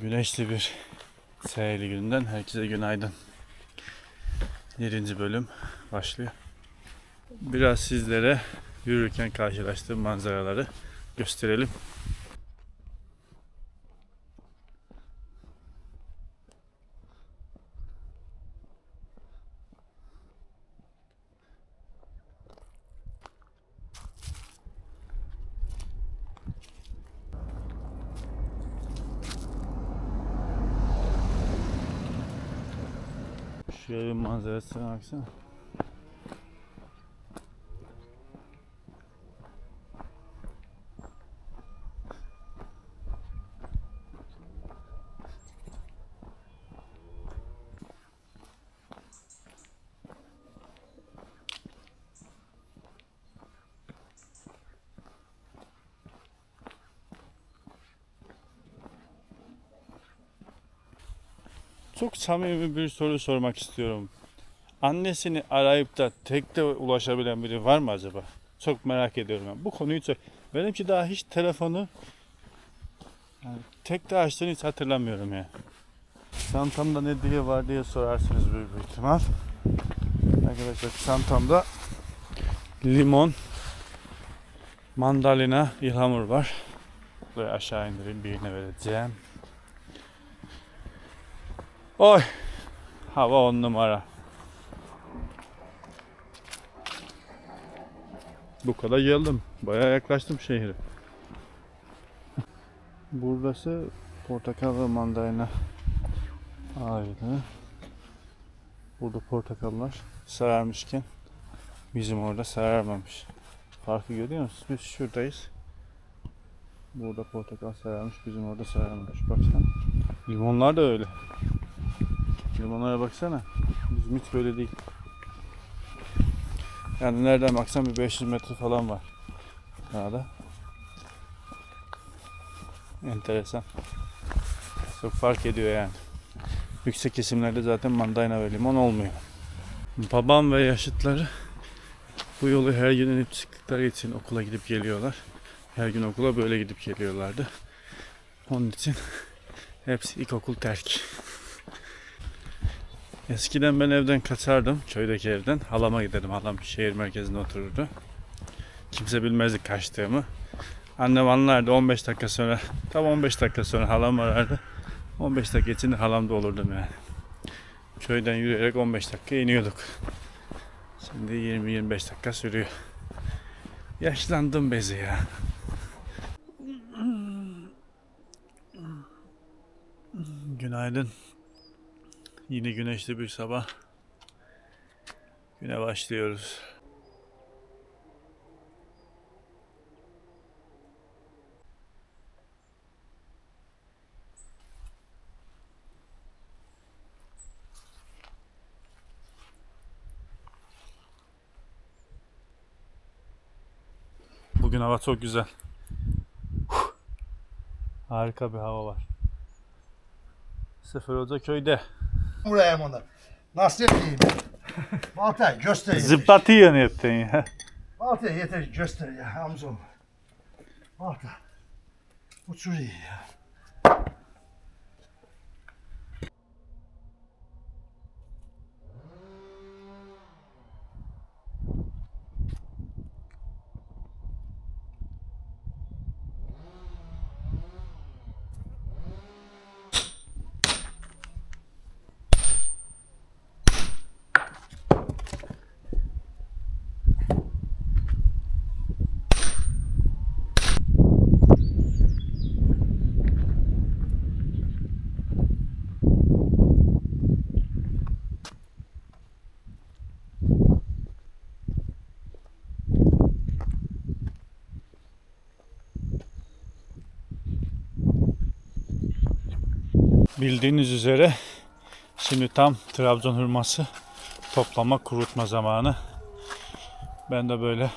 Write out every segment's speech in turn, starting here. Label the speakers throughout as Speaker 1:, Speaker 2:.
Speaker 1: Güneşli bir seyirli gününden herkese günaydın. 7. bölüm başlıyor. Biraz sizlere yürürken karşılaştığım manzaraları gösterelim. Şöyle bir manzarasına baksana. Çok samimi bir soru sormak istiyorum. Annesini arayıp da tekte ulaşabilen biri var mı acaba? Çok merak ediyorum ben. Bu konuyu çok... Benimki daha hiç telefonu yani tekte açtığını hiç hatırlamıyorum ya. Çantamda ne diye var diye sorarsınız büyük bir ihtimal. Arkadaşlar çantamda limon, mandalina, ihlamur var. Buraya aşağı indireyim birine vereceğim. Oy. Hava on numara. Bu kadar geldim. Bayağı yaklaştım şehre. Burası portakal ve mandalina ağacı. Burada portakallar sararmışken bizim orada sararmamış. Farkı görüyor musunuz? Biz şuradayız. Burada portakal sararmış, bizim orada sararmamış. Baksana. Limonlar da öyle. Limonlara baksana. Bizim hiç böyle değil. Yani nereden baksan bir 500 metre falan var. Arada. Enteresan. Çok fark ediyor yani. Yüksek kesimlerde zaten mandalina ve limon olmuyor. Babam ve yaşıtları bu yolu her gün inip çıktıkları için okula gidip geliyorlar. Her gün okula böyle gidip geliyorlardı. Onun için hepsi ilkokul terk. Eskiden ben evden kaçardım, köydeki evden. Halama giderdim. Halam şehir merkezinde otururdu. Kimse bilmezdi kaçtığımı. Annem anlardı 15 dakika sonra, tam 15 dakika sonra halam arardı. 15 dakika içinde halamda olurdum yani. Köyden yürüyerek 15 dakika iniyorduk. Şimdi 20-25 dakika sürüyor. Yaşlandım bezi ya. Günaydın. Yine güneşli bir sabah. Güne başlıyoruz. Bugün hava çok güzel. Harika bir hava var. Sıfır Hoca köyde.
Speaker 2: Buraya onu. Nasıl yapayım? Balta göster.
Speaker 1: Zıplatıyor netten ya.
Speaker 2: Balta yeter göster ya amcam. Balta. Uçuruyor ya.
Speaker 1: Bildiğiniz üzere şimdi tam Trabzon hurması toplama kurutma zamanı. Ben de böyle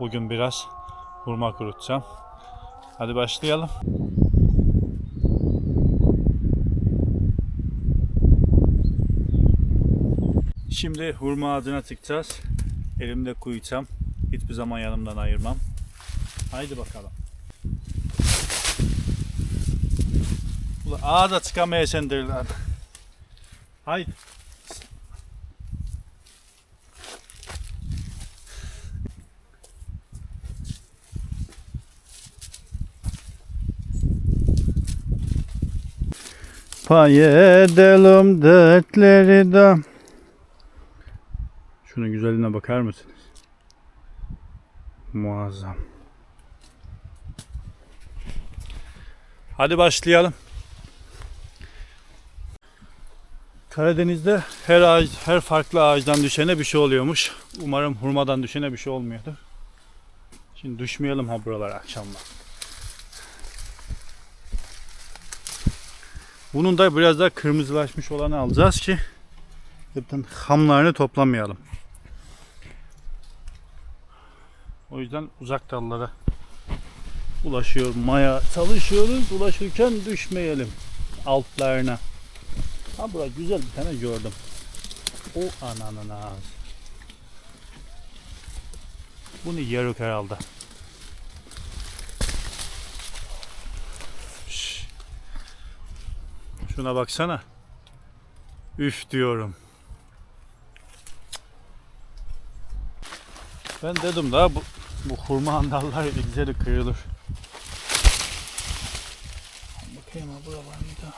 Speaker 1: bugün biraz hurma kurutacağım. Hadi başlayalım. Şimdi hurma ağacına çıkacağız. Elimde kuyacağım. Hiçbir zaman yanımdan ayırmam. Haydi bakalım. Ula ağza çıkamayasan derler. Hay. Pay edelim dertleri de. Şunun güzelliğine bakar mısınız? Muazzam. Hadi başlayalım. Karadeniz'de her ağaç, her farklı ağaçtan düşene bir şey oluyormuş. Umarım hurmadan düşene bir şey olmuyordur. Şimdi düşmeyelim ha buralara akşamlar. Bunun da biraz daha kırmızılaşmış olanı alacağız ki zaten hamlarını toplamayalım. O yüzden uzak dallara ulaşıyor maya çalışıyoruz. Ulaşırken düşmeyelim altlarına. Ha burada güzel bir tane gördüm. O ananın ağzı. Bunu yarık herhalde. Şuna baksana. Üf diyorum. Ben dedim daha bu, bu hurma andallar güzel kırılır. Bakayım ha bura var mıydı?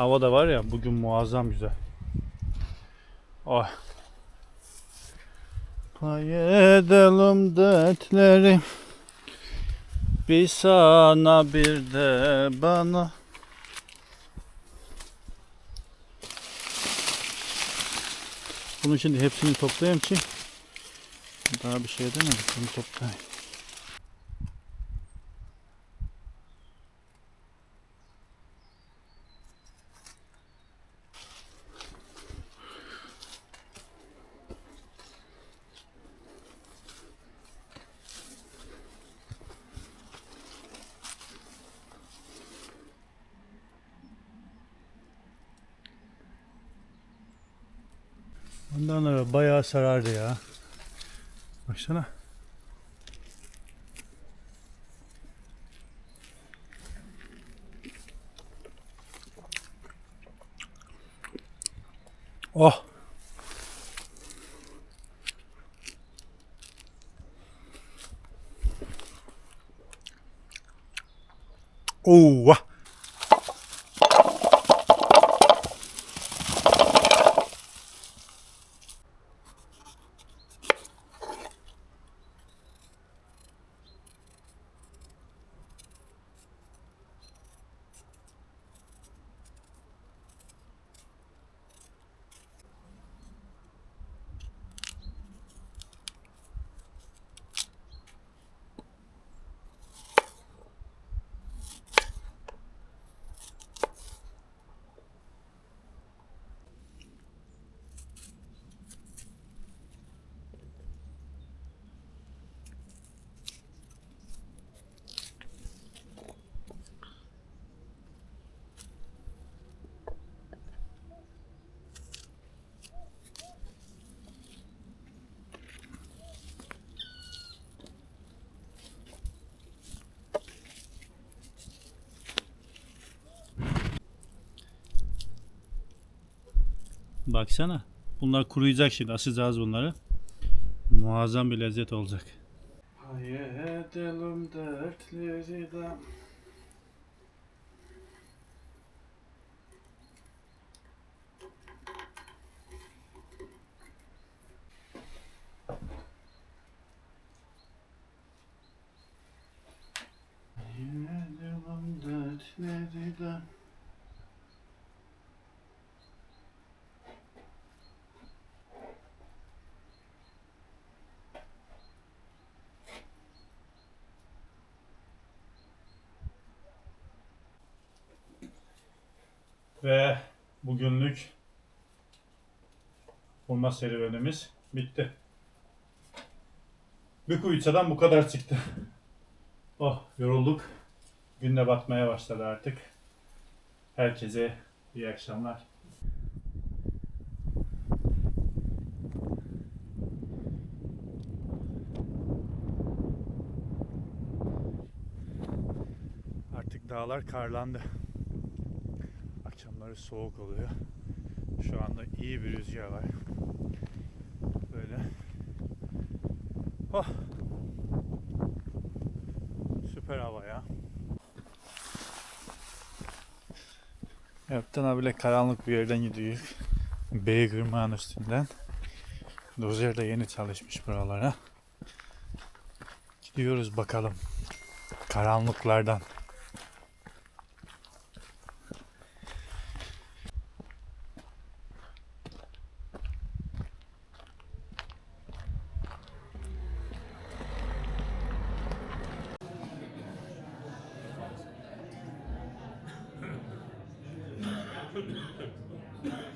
Speaker 1: Hava da var ya bugün muazzam güzel. Oh. Pay edelim dertleri bir sana bir de bana. Bunun şimdi hepsini toplayayım ki daha bir şey demedik bunu toplayayım. Ondan sonra bayağı sarardı ya. Baksana. Oh. Oh. Baksana. Bunlar kuruyacak şimdi. Asacağız bunları. Muazzam bir lezzet olacak. Hay dertleri de. Hay. Ve bugünlük hurma serüvenimiz bitti. Bir kuyuçadan bu kadar çıktı. Oh yorulduk. Gün de batmaya başladı artık. Herkese iyi akşamlar. Dağlar karlandı. Akşamları soğuk oluyor. Şu anda iyi bir rüzgar var. Böyle. Oh. Süper hava ya. Yaptan abiyle karanlık bir yerden gidiyor. Beygırmağın üstünden. Dozer de yeni çalışmış buralara. Gidiyoruz bakalım. Karanlıklardan. yeah.